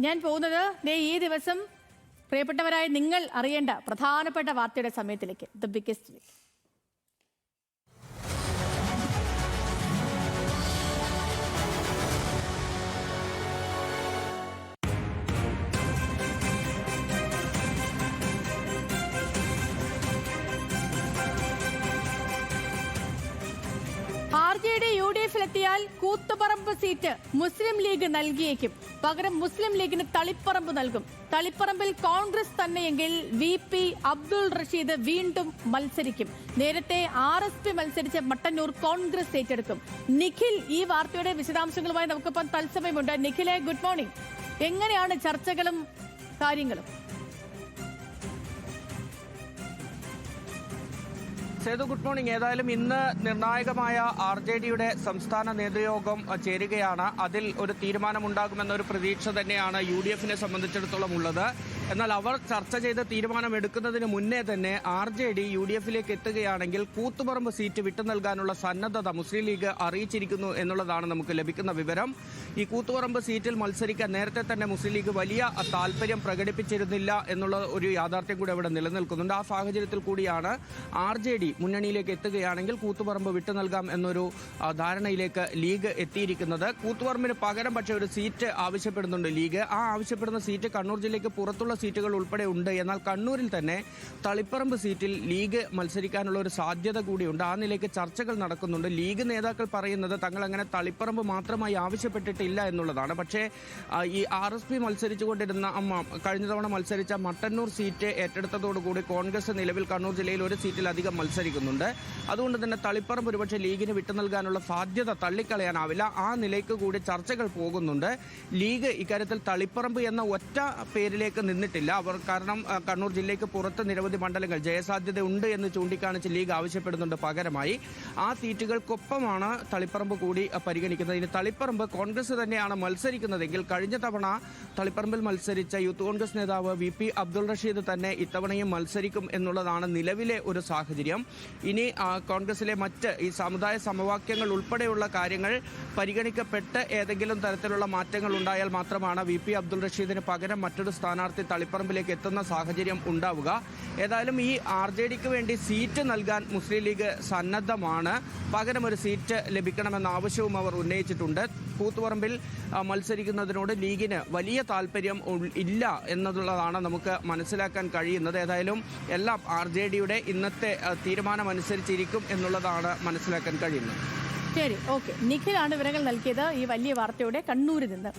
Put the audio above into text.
ഞാൻ പോകുന്നത് ദേ ഈ ദിവസം പ്രിയപ്പെട്ടവരായ നിങ്ങൾ അറിയേണ്ട പ്രധാനപ്പെട്ട വാർത്തയുടെ സമയത്തിലേക്ക് the biggest J U D എഫിലെത്തിയാൽ Koothuparamba seat Muslim League നൽകിയേക്കും. പകരം മുസ്ലിം ലീഗിന് തളിപ്പറമ്പ് നൽകും. തളിപ്പറമ്പിൽ കോൺഗ്രസ് തന്നെയെങ്കിൽ വി പി അബ്ദുൾ റഷീദ് വീണ്ടും മത്സരിക്കും. നേരത്തെ ആർ എസ് പി മത്സരിച്ച മട്ടന്നൂർ കോൺഗ്രസ് ഏറ്റെടുക്കും. നിഖിൽ ഈ വാർത്തയുടെ വിശദാംശങ്ങളുമായി നമുക്കിപ്പം തത്സമയമുണ്ട്. നിഖിലെ ഗുഡ് മോർണിംഗ്. എങ്ങനെയാണ് ചർച്ചകളും കാര്യങ്ങളും? Sethu good morning. ഏതായാലും ഇന്ന് നിർണായകമായ ആർ ജെ ഡിയുടെ സംസ്ഥാന നേതൃയോഗം ചേരുകയാണ്. അതിൽ ഒരു തീരുമാനമുണ്ടാകുമെന്നൊരു പ്രതീക്ഷ തന്നെയാണ് യു ഡി എഫിനെ സംബന്ധിച്ചിടത്തോളം ഉള്ളത്. എന്നാൽ അവർ ചർച്ച ചെയ്ത് തീരുമാനമെടുക്കുന്നതിന് മുന്നേ തന്നെ R J D U D എഫിലേക്ക് എത്തുകയാണെങ്കിൽ കൂത്തുപറമ്പ് സീറ്റ് വിട്ടു നൽകാനുള്ള സന്നദ്ധത മുസ്ലിം ലീഗ് അറിയിച്ചിരിക്കുന്നു എന്നുള്ളതാണ് നമുക്ക് ലഭിക്കുന്ന വിവരം. ഈ കൂത്തുപറമ്പ് സീറ്റിൽ മത്സരിക്കാൻ നേരത്തെ തന്നെ മുസ്ലിം ലീഗ് വലിയ താല്പര്യം പ്രകടിപ്പിച്ചിരുന്നില്ല എന്നുള്ള ഒരു യാഥാർത്ഥ്യം കൂടി അവിടെ നിലനിൽക്കുന്നുണ്ട്. ആ സാഹചര്യത്തിൽ കൂടിയാണ് ആർ ജെ ഡി മുന്നണിയിലേക്ക് എത്തുകയാണെങ്കിൽ കൂത്തുപറമ്പ് വിട്ടു നൽകാം എന്നൊരു ധാരണയിലേക്ക് ലീഗ് എത്തിയിരിക്കുന്നത്. കൂത്തുപറമ്പിന് പകരം പക്ഷേ ഒരു സീറ്റ് ആവശ്യപ്പെടുന്നുണ്ട് ലീഗ്. ആ ആവശ്യപ്പെടുന്ന സീറ്റ് കണ്ണൂർ ജില്ലയ്ക്ക് പുറത്തുള്ള സീറ്റുകൾ ഉൾപ്പെടെ ഉണ്ട്. എന്നാൽ കണ്ണൂരിൽ തന്നെ തളിപ്പറമ്പ് സീറ്റിൽ ലീഗ് മത്സരിക്കാനുള്ള ഒരു സാധ്യത കൂടിയുണ്ട്. ആ നിലയ്ക്ക് ചർച്ചകൾ നടക്കുന്നുണ്ട്. ലീഗ് നേതാക്കൾ പറയുന്നത് തങ്ങൾ അങ്ങനെ തളിപ്പറമ്പ് മാത്രമായി ആവശ്യപ്പെട്ടിട്ടില്ല എന്നുള്ളതാണ്. പക്ഷേ ഈ ആർ എസ് പി മത്സരിച്ചുകൊണ്ടിരുന്ന കഴിഞ്ഞ തവണ മത്സരിച്ച മട്ടന്നൂർ സീറ്റ് ഏറ്റെടുത്തതോടുകൂടി കോൺഗ്രസ് നിലവിൽ കണ്ണൂർ ജില്ലയിൽ ഒരു സീറ്റിലധികം മത്സരിക്കുന്നുണ്ട്. അതുകൊണ്ട് തന്നെ തളിപ്പറമ്പ് ഒരുപക്ഷെ ലീഗിന് വിട്ടു നൽകാനുള്ള സാധ്യത തള്ളിക്കളയാനാവില്ല. ആ നിലയ്ക്ക് കൂടി ചർച്ചകൾ പോകുന്നുണ്ട്. ലീഗ് ഇക്കാര്യത്തിൽ തളിപ്പറമ്പ് എന്ന ഒറ്റ പേരിലേക്ക് നിന്നിട്ടില്ല അവർ കാരണം കണ്ണൂർ ജില്ലയ്ക്ക് പുറത്ത് നിരവധി മണ്ഡലങ്ങൾ ജയസാധ്യത ഉണ്ട് എന്ന് ചൂണ്ടിക്കാണിച്ച് ലീഗ് ആവശ്യപ്പെടുന്നുണ്ട് പകരമായി. ആ സീറ്റുകൾക്കൊപ്പമാണ് തളിപ്പറമ്പ് കൂടി പരിഗണിക്കുന്നത്. ഇനി തളിപ്പറമ്പ് കോൺഗ്രസ് തന്നെയാണ് മത്സരിക്കുന്നതെങ്കിൽ കഴിഞ്ഞ തവണ തളിപ്പറമ്പിൽ മത്സരിച്ച യൂത്ത് കോൺഗ്രസ് നേതാവ് വി പി അബ്ദുൾ റഷീദ് തന്നെ ഇത്തവണയും മത്സരിക്കും എന്നുള്ളതാണ് നിലവിലെ ഒരു സാഹചര്യം. ഇനി കോൺഗ്രസിലെ മറ്റ് ഈ സമുദായ സമവാക്യങ്ങൾ ഉൾപ്പെടെയുള്ള കാര്യങ്ങൾ പരിഗണിക്കപ്പെട്ട് ഏതെങ്കിലും തരത്തിലുള്ള മാറ്റങ്ങൾ ഉണ്ടായാൽ മാത്രമാണ് വി പി അബ്ദുൾ റഷീദിന് പകരം മറ്റൊരു സ്ഥാനാർത്ഥി തളിപ്പറമ്പിലേക്ക് എത്തുന്ന സാഹചര്യം ഉണ്ടാവുക. ഏതായാലും ഈ ആർ ജെ ഡിക്ക് വേണ്ടി സീറ്റ് നൽകാൻ മുസ്ലിം ലീഗ് സന്നദ്ധമാണ്. പകരം ഒരു സീറ്റ് ലഭിക്കണമെന്ന ആവശ്യവും അവർ ഉന്നയിച്ചിട്ടുണ്ട്. കൂത്തുപറമ്പിൽ മത്സരിക്കുന്നതിനോട് ലീഗിന് വലിയ താല്പര്യം ഇല്ല എന്നുള്ളതാണ് നമുക്ക് മനസ്സിലാക്കാൻ കഴിയുന്നത്. ഏതായാലും എല്ലാം ആർ ജെ ഡിയുടെ ഇന്നത്തെ തീരുമാനമനുസരിച്ചിരിക്കും എന്നുള്ളതാണ് മനസ്സിലാക്കാൻ കഴിയുന്നത്. ശരി ഓക്കെ. നിഖിലാണ് വിവരങ്ങൾ നൽകിയത് ഈ വലിയ വാർത്തയുടെ കണ്ണൂരിൽ നിന്ന്.